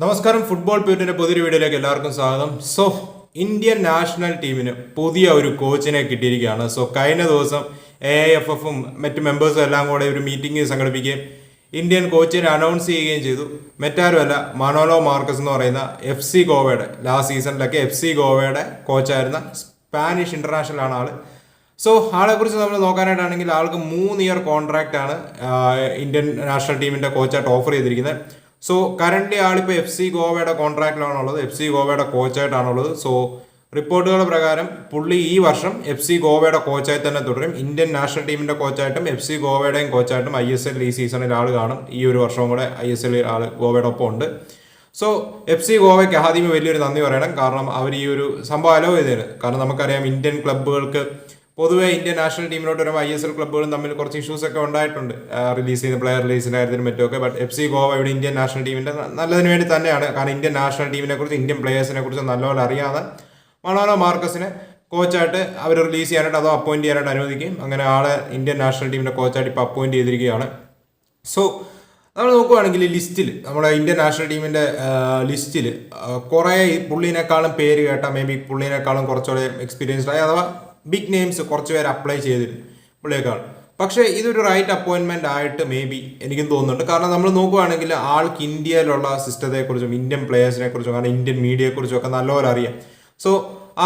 നമസ്കാരം. ഫുട്ബോൾ പ്യൂട്ടിന്റെ പുതിയൊരു വീഡിയോയിലേക്ക് എല്ലാവർക്കും സ്വാഗതം. സോ ഇന്ത്യൻ നാഷണൽ ടീമിന് പുതിയ ഒരു കോച്ചിനെ കിട്ടിയിരിക്കുകയാണ്. സോ കഴിഞ്ഞ ദിവസം എ എഫ് എഫും മറ്റ് മെമ്പേഴ്സും എല്ലാം കൂടെ ഒരു മീറ്റിംഗ് സംഘടിപ്പിക്കുകയും ഇന്ത്യൻ കോച്ചിനെ അനൗൺസ് ചെയ്യുകയും ചെയ്തു. മറ്റാരുമല്ല മനോലോ മാർക്കസ് എന്ന് പറയുന്ന എഫ് സി ഗോവയുടെ ലാസ്റ്റ് സീസണിലൊക്കെ എഫ് സി ഗോവയുടെ കോച്ചായിരുന്ന സ്പാനിഷ് ഇന്റർനാഷണൽ ആണ് ആൾ. സോ ആളെക്കുറിച്ച് നമ്മൾ നോക്കാനായിട്ടാണെങ്കിൽ ആൾക്ക് മൂന്ന് ഇയർ കോൺട്രാക്റ്റ് ആണ് ഇന്ത്യൻ നാഷണൽ ടീമിന്റെ കോച്ചായിട്ട് ഓഫർ ചെയ്തിരിക്കുന്നത്. സോ കറന്റ് ആളിപ്പോൾ എഫ് സി ഗോവയുടെ കോൺട്രാക്റ്റിലാണുള്ളത് എഫ് സി ഗോവയുടെ കോച്ചായിട്ടാണുള്ളത് സോ റിപ്പോർട്ടുകൾ പ്രകാരം പുള്ളി ഈ വർഷം എഫ് സി ഗോവയുടെ കോച്ചായി തന്നെ തുടരും. ഇന്ത്യൻ നാഷണൽ ടീമിന്റെ കോച്ചായിട്ടും എഫ് സി ഗോവയുടെയും കോച്ചായിട്ടും ഐ എസ് എൽ ഈ സീസണിൽ ആൾ കാണും. ഈ ഒരു വർഷവും കൂടെ ഐ എസ് എൽ ആൾ ഗോവയുടെ ഒപ്പം ഉണ്ട്. സോ എഫ് സി ഗോവയ്ക്ക് ആദ്യമേ വലിയൊരു നന്ദി പറയണം. കാരണം അവർ ഈ ഒരു സംഭവം അലോ ചെയ്തതിന് കാരണം നമുക്കറിയാം ഇന്ത്യൻ ക്ലബ്ബുകൾക്ക് പൊതുവെ ഇന്ത്യൻ നാഷണൽ ടീമിലോട്ട് വരുമ്പോൾ ഐ എസ് എൽ ക്ലബ്ബുകളും തമ്മിൽ കുറച്ച് ഇഷ്യൂസ് ഒക്കെ ഉണ്ടായിട്ടുണ്ട്. റിലീസ് ചെയ്യുന്ന പ്ലെയർ റിലീസിന്റെ കാര്യത്തിലും മറ്റുമൊക്കെ. ബട്ട് എഫ് സി ഗോവ ഇവിടെ ഇന്ത്യൻ നാഷണൽ ടീമിന്റെ ന- നല്ലതിന് വേണ്ടി തന്നെയാണ്. കാരണം ഇന്ത്യൻ നാഷണൽ ടീമിനെ കുറിച്ച് ഇന്ത്യൻ പ്ലെയേഴ്സിനെ കുറിച്ച് നല്ലപോലെ അറിയാതെ മണോലോ മാർക്കസിനെ കോച്ചായിട്ട് അവർ റിലീസ് ചെയ്യാനായിട്ട് അതോ അപ്പോയിന്റ് ചെയ്യാനായിട്ട് അനുവദിക്കും അങ്ങനെ ആളെ ഇന്ത്യൻ നാഷണൽ ടീമിന്റെ കോച്ചായിട്ട് ഇപ്പോൾ അപ്പോയിന്റ് ചെയ്തിരിക്കുകയാണ്. സോ നമ്മൾ നോക്കുവാണെങ്കിൽ ലിസ്റ്റിൽ നമ്മുടെ ഇന്ത്യൻ നാഷണൽ ടീമിന്റെ ലിസ്റ്റിൽ കുറേ പുള്ളീനേക്കാളും പേര് കേട്ട മേ ബി പുള്ളീനേക്കാളും കുറച്ചുകൂടെ എക്സ്പീരിയൻസ്ഡ് ആയി. അഥവാ ബിഗ് നെയിംസ് കുറച്ച് പേര് അപ്ലൈ ചെയ്തിരുന്നു പുള്ളിയേക്കാൾ. പക്ഷേ ഇതൊരു റൈറ്റ് അപ്പോയിന്റ്മെന്റ് ആയിട്ട് മേ ബി എനിക്കും തോന്നുന്നുണ്ട്. കാരണം നമ്മൾ നോക്കുകയാണെങ്കിൽ ആൾക്ക് ഇന്ത്യയിലുള്ള സിസ്റ്റത്തെക്കുറിച്ചും ഇന്ത്യൻ പ്ലേയേഴ്സിനെ കുറിച്ചും കാരണം ഇന്ത്യൻ മീഡിയയെക്കുറിച്ചും ഒക്കെ നല്ലപോലെ അറിയാം. സോ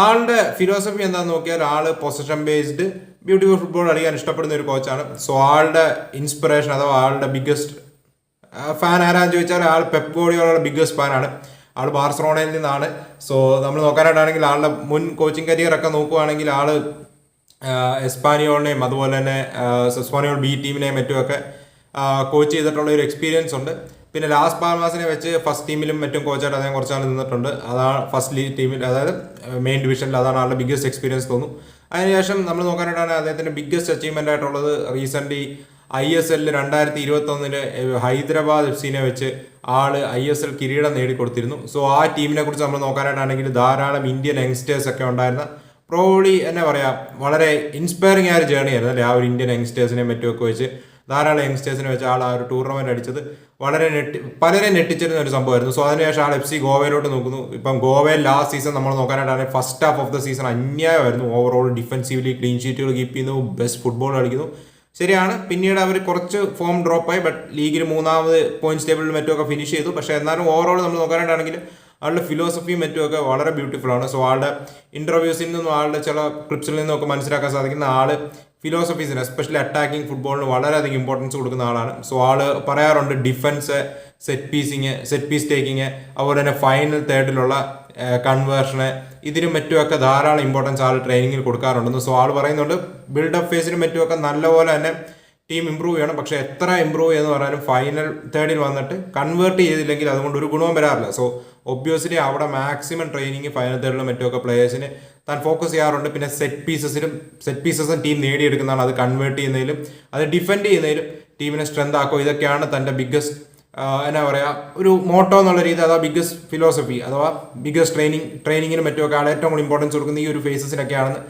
ആളുടെ ഫിലോസഫി എന്താണെന്ന് നോക്കിയാൽ ആൾ പൊസിഷൻ ബേസ്ഡ് ബ്യൂട്ടിഫുൾ ഫുട്ബോൾ കളിക്കാൻ ഇഷ്ടപ്പെടുന്ന ഒരു കോച്ചാണ് സോ ആളുടെ ഇൻസ്പിറേഷൻ അഥവാ ആളുടെ ബിഗ്ഗസ്റ്റ് ഫാൻ ആരാന്ന് ചോദിച്ചാൽ ആൾ പെപ്പ് ഗോഡിയോളുടെ ബിഗ്ഗസ്റ്റ് ഫാനാണ് ആൾ ബാർസലോണയിൽ നിന്നാണ്. സോ നമ്മൾ നോക്കാനായിട്ടാണെങ്കിൽ ആളുടെ മുൻ കോച്ചിങ് നോക്കുവാണെങ്കിൽ ആൾ ആഹ് എസ്പാനിയോളിനെയും അതുപോലെ തന്നെ സെസ്പാനിയോൾ ബി ടീമിനെയും മറ്റുമൊക്കെ കോച്ച് ചെയ്തിട്ടുള്ള ഒരു എക്സ്പീരിയൻസ് ഉണ്ട്. പിന്നെ ലാസ്റ്റ് പാൽമാസിനെ വെച്ച് ഫസ്റ്റ് ടീമിലും മറ്റും കോച്ചായിട്ട് അദ്ദേഹം കുറച്ചാൾ നിന്നിട്ടുണ്ട്. അതാണ് ഫസ്റ്റ് ലീഗ് ടീമിൽ അതായത് മെയിൻ ഡിവിഷനിൽ അതാണ് ആളുടെ ബിഗ്ഗസ്റ്റ് എക്സ്പീരിയൻസ് തോന്നുന്നു അതിനുശേഷം നമ്മൾ നോക്കാനായിട്ടാണ് അദ്ദേഹത്തിന്റെ ബിഗ്ഗസ്റ്റ് അച്ചീവ്മെന്റ് ആയിട്ടുള്ളത് റീസെന്റ് ഐ എസ് എല്ലിൽ രണ്ടായിരത്തി ഇരുപത്തി ഒന്നിൽ ഹൈദരാബാദ് എഫ് സിനെ വെച്ച് ആൾ ഐ എസ് എൽ കിരീടം നേടിക്കൊടുത്തിരുന്നു. സോ ആ ടീമിനെ കുറിച്ച് നമ്മൾ നോക്കാനായിട്ടാണെങ്കിൽ ധാരാളം ഇന്ത്യൻ യങ്സ്റ്റേഴ്സ് ഒക്കെ ഉണ്ടായിരുന്ന പ്രോബ്ലി എന്നെ പറയാ വളരെ ഇൻസ്പയറിംഗ് ആയ ഒരു ജേർണി ആയിരുന്നു അല്ലെ? ആ ഒരു ഇന്ത്യൻ യങ്സ്റ്റേഴ്സിനെ മറ്റുമൊക്കെ വെച്ച് ധാരാളം യങ്സ്റ്റേഴ്സിനെ വെച്ച് ആൾ ആ ഒരു ടൂർണമെന്റ് അടിച്ചത് വളരെ നെട്ടി പലരെ നെട്ടിച്ചിരുന്ന ഒരു സംഭവമായിരുന്നു. സോ അതിനുശേഷം ആൾ എഫ് സി ഗോവയിലോട്ട് നോക്കുന്നു. ഇപ്പം ഗോവയിൽ ലാസ്റ്റ് സീസൺ നമ്മൾ നോക്കാനായിട്ടാണെങ്കിൽ first half of the season അന്യായമായിരുന്നു. Overall defensively clean ഷീറ്റുകൾ കീപ്പ് ചെയ്യുന്നു ബെസ്റ്റ് ഫുട്ബോൾ കളിക്കുന്നു. ശരിയാണ്. പിന്നീട് അവർ കുറച്ച് ഫോം ഡ്രോപ്പ് ആയി ബട്ട് ലീഗിൽ മൂന്നാമത് പോയിന്റ്സ് ടേബിളിൽ മറ്റുമൊക്കെ ഫിനിഷ് ചെയ്തു. പക്ഷേ എന്നാലും ഓവറോൾ നമ്മൾ നോക്കാനായിട്ടാണെങ്കിൽ ആളുടെ ഫിലോസഫിയും മറ്റുമൊക്കെ വളരെ ബ്യൂട്ടിഫുൾ ആണ്. സോ ആളുടെ ഇന്റർവ്യൂസിൽ നിന്നും ആളുടെ ചില ക്ലിപ്സിൽ നിന്നൊക്കെ മനസ്സിലാക്കാൻ സാധിക്കുന്ന ആൾ ഫിലോസഫീസിന് എസ്പെഷ്യലി അറ്റാക്കിംഗ് ഫുട്ബോളിന് വളരെയധികം ഇമ്പോർട്ടൻസ് കൊടുക്കുന്ന ആളാണ്. സോ ആൾ പറയാറുണ്ട് defence set piecing set piece taking അതുപോലെ തന്നെ ഫൈനൽ തേർഡിലുള്ള കൺവേർഷന് ഇതിനും മറ്റുമൊക്കെ ധാരാളം ഇമ്പോർട്ടൻസ് ആൾ ട്രെയിനിങ്ങിൽ കൊടുക്കാറുണ്ടെന്ന് സോ ആൾ പറയുന്നുണ്ട്. ബിൽഡപ്പ് ഫേസിനും മറ്റുമൊക്കെ നല്ലപോലെ തന്നെ ടീം ഇമ്പ്രൂവ് ചെയ്യണം. പക്ഷേ എത്ര ഇമ്പ്രൂവ് ചെയ്യുന്ന പറഞ്ഞാലും ഫൈനൽ തേർഡിൽ വന്നിട്ട് കൺവേർട്ട് ചെയ്തില്ലെങ്കിൽ അതുകൊണ്ട് ഒരു ഗുണവും വരാറില്ല. സോ ഒബ്വിയസ്ലി അവിടെ മാക്സിമം ട്രെയിനിങ് ഫൈനൽ തേർഡിലും മറ്റുമൊക്കെ പ്ലേയേഴ്സിന് താൻ ഫോക്കസ് ചെയ്യാറുണ്ട്. പിന്നെ സെറ്റ് പീസസിലും സെറ്റ് പീസസും ടീം നേടിയെടുക്കുന്നതാണ്. അത് കൺവേർട്ട് ചെയ്യുന്നതിലും അത് ഡിഫെൻഡ് ചെയ്യുന്നതിലും ടീമിനെ സ്ട്രെങ്ത് ആക്കുക. ഇതൊക്കെയാണ് തന്റെ ബിഗ്ഗസ്റ്റ് എന്നാ പറയുക ഒരു മോട്ടോ എന്നുള്ള രീതി അതാ ബിഗ്ഗസ്റ്റ് ഫിലോസഫി അഥവാ ബിഗ്ഗസ്റ്റ് ട്രെയിനിങ് ട്രെയിനിങ്ങിനും മറ്റുമൊക്കെ ആൾ ഏറ്റവും കൂടുതൽ ഇമ്പോർട്ടൻസ് കൊടുക്കുന്ന ഈ ഒരു ഫേസസിനൊക്കെയാണെന്ന്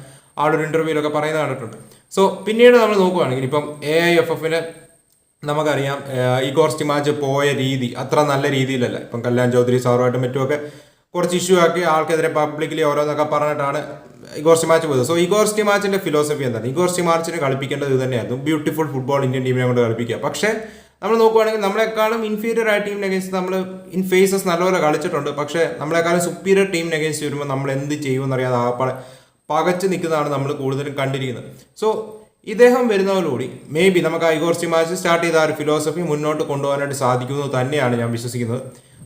ആളൊരു ഇന്റർവ്യൂലൊക്കെ പറയുന്നത് കണ്ടിട്ടുണ്ട്. സോ പിന്നീട് നമ്മൾ നോക്കുകയാണെങ്കിൽ ഇപ്പം എ ഐ എഫ് എഫിന് നമുക്കറിയാം ഇഗോർ പോയ രീതി അത്ര നല്ല രീതിയിലല്ല. ഇപ്പം കല്യാൺ ചൗധരി സാറുമായിട്ടും മറ്റുമൊക്കെ കുറച്ച് ഇഷ്യൂ ആക്കി ആൾക്കെതിരെ പബ്ലിക്കലി ഓരോന്നൊക്കെ പറഞ്ഞിട്ടാണ് ഇഗോർ സ്റ്റിമാച്ച് പോയത്. സോ ഇഗോർ സ്റ്റിമാച്ചിന്റെ ഫിലോസഫി എന്താണ്? ഇഗോർ സ്റ്റിമാച്ചിന് കളിപ്പിക്കേണ്ടത് ഇത് തന്നെയായിരുന്നു. ബ്യൂട്ടിഫുൾ ഫുട്ബോൾ ഇന്ത്യൻ ടീമിനെ കൊണ്ട് കളിപ്പിക്കുക. പക്ഷേ നമ്മൾ നോക്കുവാണെങ്കിൽ നമ്മളെക്കാളും ഇൻഫീരിയർ ആയ ടീമിനെ അഗേൻസ്റ്റ് നമ്മൾ ഇൻ ഫേസസ് നല്ലപോലെ കളിച്ചിട്ടുണ്ട്. പക്ഷേ നമ്മളെക്കാളും സുപ്പീരിയർ ടീമിനെ അഗേൻസ്റ്റ് വരുമ്പോൾ നമ്മൾ എന്ത് ചെയ്യുമെന്ന് അറിയാതെ ആപ്പാടെ പകച്ചു നിൽക്കുന്നതാണ് നമ്മൾ കൂടുതലും കണ്ടിരിക്കുന്നത്. സോ ഇദ്ദേഹം വരുന്നതോടുകൂടി മേ ബി നമുക്ക് ആ ഇഗോർസി മാച്ച് സ്റ്റാർട്ട് ചെയ്ത ആ ഒരു ഫിലോസഫി മുന്നോട്ട് കൊണ്ടുപോകാനായിട്ട് സാധിക്കുമെന്ന് തന്നെയാണ് ഞാൻ വിശ്വസിക്കുന്നത്.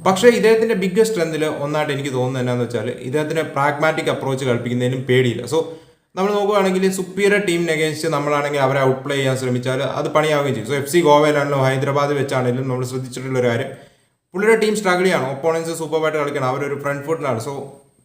പക്ഷേ ഇദ്ദേഹത്തിന്റെ ബിഗ്ഗസ്റ്റ് സ്ട്രെങ്തിൽ ഒന്നായിട്ട് എനിക്ക് തോന്നുന്നത് എന്നാന്ന് വെച്ചാൽ ഇദ്ദേഹത്തിന്റെ പ്രാഗ്മാറ്റിക് അപ്രോച്ച് കളിപ്പിക്കുന്നതിനും പേടിയില്ല. സോ നമ്മൾ നോക്കുകയാണെങ്കിൽ സുപ്പീരിയർ ടീമിന് അഗേൻസ്റ്റ് നമ്മളാണെങ്കിൽ അവരെ ഔട്ട് പ്ലേ ചെയ്യാൻ ശ്രമിച്ചാൽ അത് പണിയാവുകയും ചെയ്യും. സോ എഫ് സി ഗോവയിലാണെങ്കിലും ഹൈദരാബാദ് വെച്ചാണെങ്കിലും നമ്മൾ ശ്രദ്ധിച്ചിട്ടുള്ള ഒരു കാര്യം. പുള്ളിയുടെ ടീം സ്ട്രഗിൾ ചെയ്യാണ് ഒപ്പോണൻസ് സൂപ്പറായിട്ട് കളിക്കണം. അവരൊരു ഫ്രണ്ട് ഫുട്ടിലാണ് സോ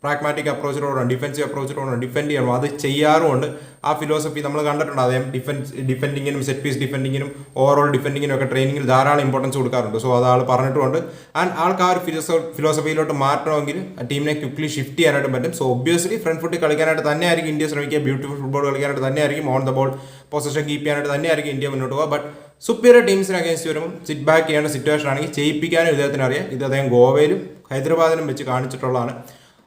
പ്രാഗ്മാറ്റിക് അപ്രോച്ചിലോടാണ് ഡിഫൻസീവ് അപ്രോച്ചിലോടാണ് ഡിഫെൻഡ് ചെയ്യണം. അത് ചെയ്യാറുമുണ്ട്. ആ ഫിലോസഫി നമ്മൾ കണ്ടിട്ടുണ്ട്. അദ്ദേഹം ഡിഫൻസ് ഡിഫെൻഡിങ്ങിനും സെറ്റ് പീസ് ഡിഫെൻഡിങ്ങിനും ഓവറോൾ ഡിഫെൻഡിങ്ങിനും ഒക്കെ ട്രെയിനിങ്ങിൽ ധാരാളം ഇമ്പോർട്ടൻസ് കൊടുക്കാറുണ്ട്. സോ അത് ആൾ പറഞ്ഞിട്ടുമുണ്ട്. ആൻഡ് ആൾക്ക് ആ ഒരു ഫിലോസോ ഫിലോസഫിയിലോട്ട് മാറ്റണമെങ്കിൽ ടീമിനെ ക്വിക്ലി ഷിഫ്റ്റ് ചെയ്യാനായിട്ട് പറ്റും. സോ ഒബ്വിയസ്ലി ഫ്രണ്ട് ഫുട്ടിൽ കളിക്കാനായിട്ട് തന്നെയായിരിക്കും ഇന്ത്യ ശ്രമിക്കുക. ബ്യൂട്ടിഫുൾ ഫുട്ബോൾ കളിക്കാനായിട്ട് തന്നെയായിരിക്കും. On the ball position keep ചെയ്യാനായിട്ട് തന്നെയായിരിക്കും ഇന്ത്യ മുന്നോട്ട് പോകുക ബട്ട് സുപ്പീരിയർ ടീംസിന് അഗേൻസ്റ്റ് വരുമ്പോൾ സിറ്റ് ബാക്ക് ചെയ്യേണ്ട സിറ്റുവേഷൻ ആണെങ്കിൽ ചെയ്യിപ്പിക്കാനും ഇദ്ദേഹത്തിന് അറിയാം. ഇത് അദ്ദേഹം ഗോവയിലും ഹൈദരാബാദിലും വെച്ച് കാണിച്ചിട്ടുള്ളതാണ്.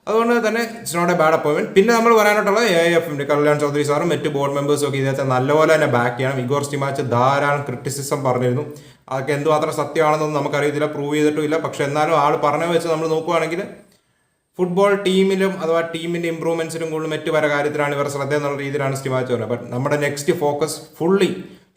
അതുകൊണ്ട് തന്നെ ഇറ്റ്സ് നോട്ട് എ ബാഡ് അപ്പോയിൻമെന്റ് പിന്നെ നമ്മൾ പറയാനായിട്ടുള്ള എ എഫ് കല്യാൺ ചൗധരി സാറും മറ്റ് ബോർഡ് മെമ്പേഴ്സും ഒക്കെ ഇദ്ദേഹത്തെ നല്ലപോലെ തന്നെ ബാക്ക് ചെയ്യണം. ഇഗോർ സ്റ്റിമാച്ച് ധാരാളം ക്രിറ്റിസിസം പറഞ്ഞിരുന്നു. അതൊക്കെ എന്തുമാത്രം സത്യമാണെന്നൊന്നും നമുക്കറിയത്തില്ല പ്രൂവ് ചെയ്തിട്ടും ഇല്ല പക്ഷെ എന്നാലും ആൾ പറഞ്ഞു വെച്ച് നമ്മൾ നോക്കുകയാണെങ്കിൽ ഫുട്ബോൾ ടീമിലും അഥവാ ടീമിന്റെ ഇമ്പ്രൂവ്മെൻസിലും കൂടുതൽ മറ്റു പല കാര്യത്തിലാണ് ഇവർ ശ്രദ്ധ എന്നുള്ള രീതിയിലാണ് സ്റ്റിമാച്ച് പറയുന്നത് ബട്ട് നമ്മുടെ next focus fully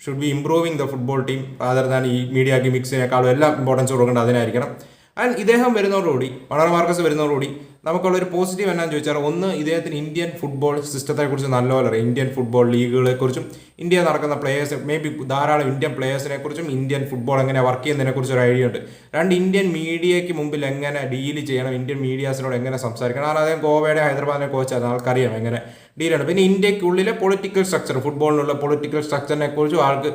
should be improving the football team other than ഈ മീഡിയ ഗിമിക്സിനേക്കാളും എല്ലാം ഇമ്പോർട്ടൻസ് കൊടുക്കേണ്ടത് അതിനായിരിക്കണം. ആൻഡ് ഇദ്ദേഹം വരുന്നതോടുകൂടി വളരെ മാർക്കസ് വരുന്നതോടുകൂടി നമുക്കുള്ള ഒരു പോസിറ്റീവ് എന്നാന്ന് ചോദിച്ചാൽ ഒന്ന് ഇദ്ദേഹത്തിന് ഇന്ത്യൻ ഫുട്ബോൾ സിസ്റ്റത്തെക്കുറിച്ച് നല്ലപോലെ അറിയാം. ഇന്ത്യൻ ഫുട്ബോൾ ലീഗുകളെക്കുറിച്ചും ഇന്ത്യ നടക്കുന്ന പ്ലേയേഴ്സ് മേ ബി ധാരാളം ഇന്ത്യൻ പ്ലേയേഴ്സിനെ കുറിച്ചും ഇന്ത്യൻ ഫുട്ബോൾ എങ്ങനെ വർക്ക് ചെയ്യുന്നതിനെ കുറിച്ച് ഒരു ഐഡിയ ഉണ്ട്. രണ്ട് ഇന്ത്യൻ മീഡിയയ്ക്ക് മുമ്പിൽ എങ്ങനെ ഡീൽ ചെയ്യണം? ഇന്ത്യൻ മീഡിയാസിനോട് എങ്ങനെ സംസാരിക്കണം? കാരണം അദ്ദേഹം ഗോവയുടെ ഹൈദരാബാദിനെ കോച്ചാണ് ആൾക്കറിയാം എങ്ങനെ ഡീലാണ് പിന്നെ ഇന്ത്യക്കുള്ളിലെ പൊളിറ്റിക്കൽ സ്ട്രക്ചർ ഫുട്ബോളിനുള്ള പൊളിറ്റിക്കൽ സ്ട്രക്ചറിനെ കുറിച്ചും ആൾക്ക്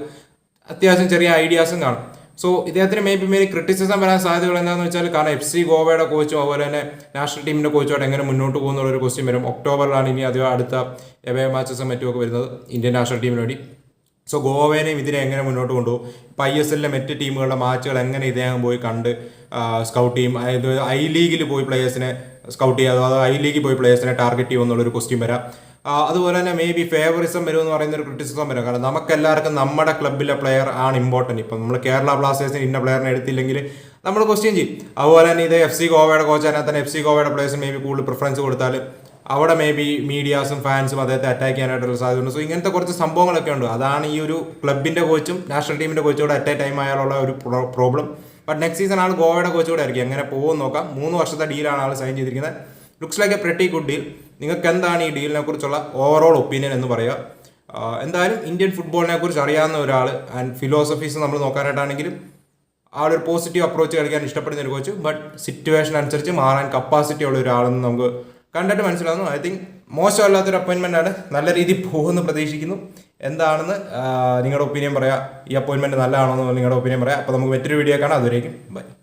അത്യാവശ്യം ചെറിയ ഐഡിയാസും കാണും. സോ ഇദ്ദേഹത്തിന് മേ ബി മേ ക്രിറ്റിസിസം വരാൻ സാധ്യതകൾ എന്താണെന്ന് വെച്ചാൽ കാരണം എഫ് സി ഗോവയുടെ കോച്ചും അതുപോലെ തന്നെ നാഷണൽ ടീമിന്റെ കോച്ചുമായിട്ട് എങ്ങനെ മുന്നോട്ട് പോകുന്ന ഒരു ക്വസ്റ്റ്യൻ വരും. ഒക്ടോബറിലാണ് ഇനി അത് അടുത്ത എവേ മാച്ചസും മറ്റുമൊക്കെ വരുന്നത് ഇന്ത്യൻ നാഷണൽ ടീമിന് വേണ്ടി. സോ ഗോവേനെയും ഇതിനെ എങ്ങനെ മുന്നോട്ട് കൊണ്ടുപോകും? ഇപ്പം ഐ എസ് എല്ലിലെ മറ്റ് ടീമുകളുടെ മാച്ചുകൾ എങ്ങനെ ഇദ്ദേഹം പോയി കണ്ട് സ്കൗട്ട് ചെയ്യും? അതായത് ഐ ലീഗിൽ പോയി പ്ലേയേഴ്സിനെ സ്കൗട്ട് ചെയ്യുക അതോ ഐ ലീഗിൽ പോയി പ്ലേയേഴ്സിനെ ടാർഗറ്റ് ചെയ്യുമെന്നുള്ളൊരു ക്വസ്റ്റ്യൻ വരാം. അതുപോലെ തന്നെ മേ ബി ഫേവറിസം വരും എന്ന് പറയുന്ന ഒരു ക്രിറ്റിസിസം വരും. കാരണം നമുക്ക് എല്ലാവർക്കും നമ്മുടെ ക്ലബിലെ പ്ലെയർ ആണ് ഇമ്പോർട്ടന്റ് ഇപ്പം നമ്മൾ കേരള ബ്ലാസ്റ്റേഴ്സിന് ഇന്ന പ്ലെയറിനെ എടുത്തില്ലെങ്കിൽ നമ്മൾ ക്വസ്റ്റ്യൻ ചെയ്യും. അതുപോലെ തന്നെ ഇത് എഫ് സി ഗോവയുടെ കോച്ച് അതിനകത്ത് തന്നെ എഫ് സി ഗോവയുടെ പ്ലേയേഴ്സിന് മേ ബി കൂടുതൽ പ്രിഫറൻസ് കൊടുത്താൽ അവിടെ മേ ബി മീഡിയാസും ഫാൻസും അദ്ദേഹത്തെ അറ്റാക്ക് ചെയ്യാനായിട്ടുള്ള സാധ്യതയുണ്ട്. സോ ഇങ്ങനത്തെ കുറച്ച് സംഭവങ്ങളൊക്കെ ഉണ്ട്. അതാണ് ഈ ഒരു ക്ലബിന്റെ കോച്ചും നാഷണൽ ടീമിന്റെ കോച്ചും കൂടെ അറ്റ് എ ടൈം ആയാലുള്ള ഒരു പ്രോബ്ലം ബട്ട് നെക്സ്റ്റ് സീസൺ ആൾ ഗോവയുടെ കോച്ച് കൂടെ ആയിരിക്കും. എങ്ങനെ പോകും നോക്കാം. മൂന്ന് വർഷത്തെ ഡീലാണ് ആൾ സൈൻ ചെയ്തിരിക്കുന്നത്. Looks like a pretty good deal നിങ്ങൾക്ക് എന്താണ് ഈ ഡീലിനെ കുറിച്ചുള്ള ഓവറോൾ ഒപ്പീനിയൻ എന്ന് പറയുക? എന്തായാലും ഇന്ത്യൻ ഫുട്ബോളിനെ കുറിച്ച് അറിയാവുന്ന ഒരാൾ ആൻഡ് ഫിലോസഫീസ് നമ്മൾ നോക്കാനായിട്ടാണെങ്കിലും ഒരു പോസിറ്റീവ് അപ്രോച്ച് കളിക്കാൻ ഇഷ്ടപ്പെടുന്ന ഒരു കോച്ച് ബട്ട് സിറ്റുവേഷൻ അനുസരിച്ച് മാറാൻ കപ്പാസിറ്റി ഉള്ള ഒരാളെന്ന് നമുക്ക് കണ്ടിട്ട് മനസ്സിലാവുന്നു. ഐ തിങ്ക് മോശമല്ലാത്തൊരു അപ്പോയിൻമെന്റ് ആണ് നല്ല രീതിയിൽ പോകുമെന്ന് പ്രതീക്ഷിക്കുന്നു. എന്താണെന്ന് നിങ്ങളുടെ ഒപ്പീനിയൻ പറയാം. ഈ അപ്പോയിൻമെന്റ് നല്ലതാണോ എന്ന് നിങ്ങളുടെ ഒപ്പീനിയൻ പറയാം. അപ്പോൾ നമുക്ക് മറ്റൊരു വീഡിയോ കാണാം. അതുവരേക്കും ബൈ